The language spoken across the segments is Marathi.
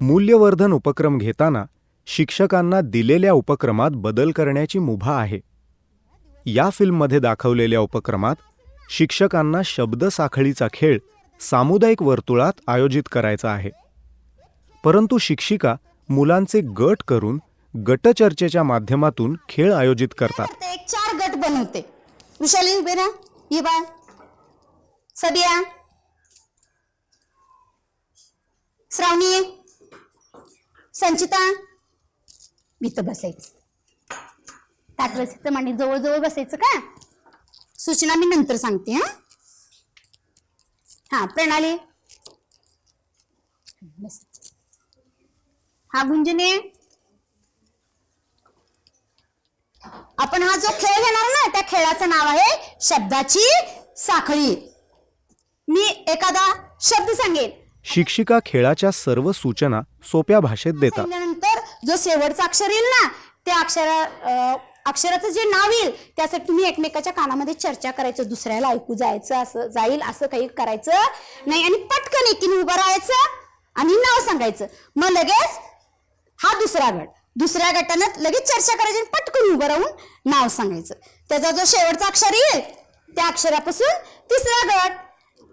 मूल्यवर्धन उपक्रम घेताना शिक्षकांना दिलेल्या उपक्रमात बदल करण्याची मुभा आहे. या फिल्ममध्ये दाखवलेल्या उपक्रमात शिक्षकांना शब्दसाखळीचा खेळ सामुदायिक वर्तुळात आयोजित करायचा आहे. परंतु शिक्षिका मुलांचे गट करून गटचर्चेच्या माध्यमातून खेळ आयोजित करतात. एक चार गट बनवते. उभे ये श्रावणी संचिता इथं बसायचं. ताट बसायचं म्हणजे जवळजवळ बसायचं का? सूचना मी नंतर सांगते हा? हा प्रणाली. बस हा गुंजने. आपण हा जो खेळ घेणार ना त्या खेळाचं नाव आहे शब्दाची साखळी. मी एखादा शब्द सांगेन. शिक्षिका खेळाच्या सर्व सूचना सोप्या भाषेत देतात. सांगितल्यानंतर जो शेवटचं अक्षर येईल ना त्या अक्षरा अं, अक्षराचं जे नाव येईल त्यासाठी तुम्ही एकमेकाच्या कानामध्ये चर्चा करायचं दुसऱ्याला ऐकू जायचं असं जाईल असं काही करायचं नाही. आणि पटकन एकीने उभं राहायचं आणि नाव सांगायचं. मग लगेच हा दुसरा गट. दुसऱ्या गटानं लगेच चर्चा करायची आणि पटकन उभं राहून नाव सांगायचं. त्याचा जो शेवटचा अक्षर येईल त्या अक्षरापासून तिसरा गट.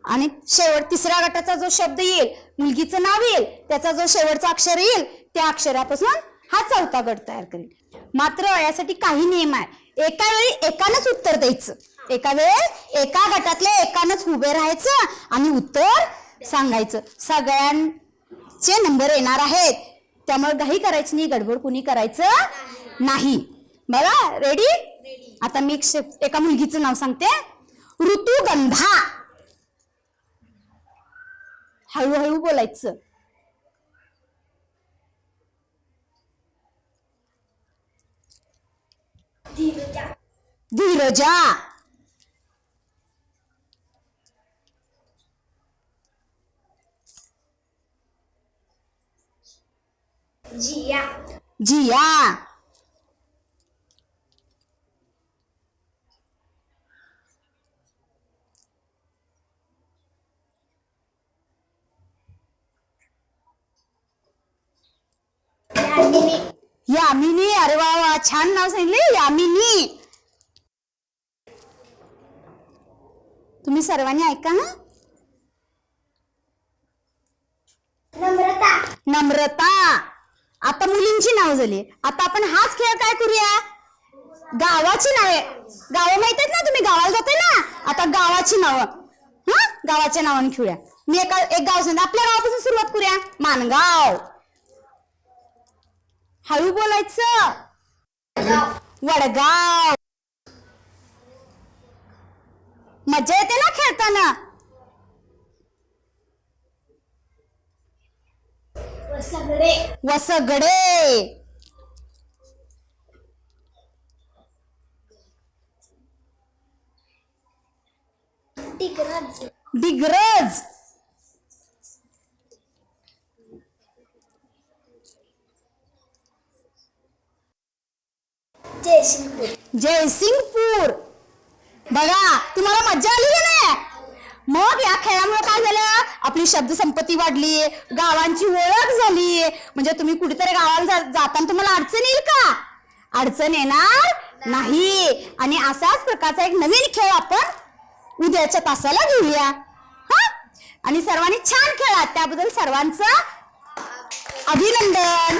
आणि शेवट तिसऱ्या गटाचा जो शब्द येईल मुलगीचं नाव येईल त्याचा जो शेवटचा अक्षर येईल त्या अक्षरापासून हा चौथा गट तयार करेल मात्र यासाठी काही नियम आहे. एका वेळी एकानंच उत्तर द्यायचं. एका वेळेस एका गटातल्या एकानंच उभे राहायचं आणि उत्तर सांगायचं. सगळ्यांचे नंबर येणार आहेत. त्यामुळे घाई करायची नाही गडबड कुणी करायचं नाही. बघा रेडी आता मी एक शे- एका मुलगीचं नाव सांगते. ऋतुगंधा. हळूहळू बोलायचं धीरजा जिया जिया यामिनी अरे वा वा छान नाव सांगितले यामिनी. तुम्ही सर्वांनी ऐका ना नम्रता. नम्रता. आता मुलींची नाव झाली. आता आपण हाच खेळ काय करूया? गावाची नावे. गाव माहीत आहेत ना तुम्ही? गावाला जाते ना? आता गावाची नावं. हा? गावाच्या नावाने खेळूया. मी एका एक गाव सांगते. आपल्या गावापासून सुरुवात करूया. मानगाव. हळू बोलायचं. वडगाव. मजा येते ना खेळताना? वसगडे. टिकरज दिग्रज. जयसिंगपूर जयसिंगपूर बघा तुम्हाला मज्जा आली का नाही? मग या खेळामुळे काय झालं? आपली शब्दसंपत्ती वाढली गावांची ओळख झाली. म्हणजे तुम्ही कुठेतरी गावाला जाताना तुम्हाला अडचण येईल का? अडचण येणार नाही. आणि असाच प्रकारचा एक नवीन खेळ आपण उद्याच्या तासाला घेऊया. हा? आणि सर्वांनी छान खेळा. त्याबद्दल सर्वांचं अभिनंदन.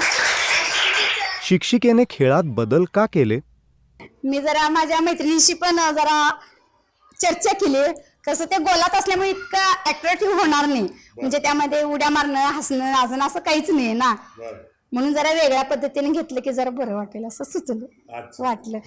शिक्षिकेने खेळात बदल का केले? मी जरा माझ्या मैत्रिणीशी पण जरा चर्चा केली. कसं ते गोलात असल्यामुळे इतकं अट्रॅक्टिव्ह होणार नाही. म्हणजे त्यामध्ये उड्या मारणं हसणं नाचणं असं काहीच नाही ना. म्हणून जरा वेगळ्या पद्धतीने घेतलं की जरा बरं वाटेल असं सुचलं. वाटलं.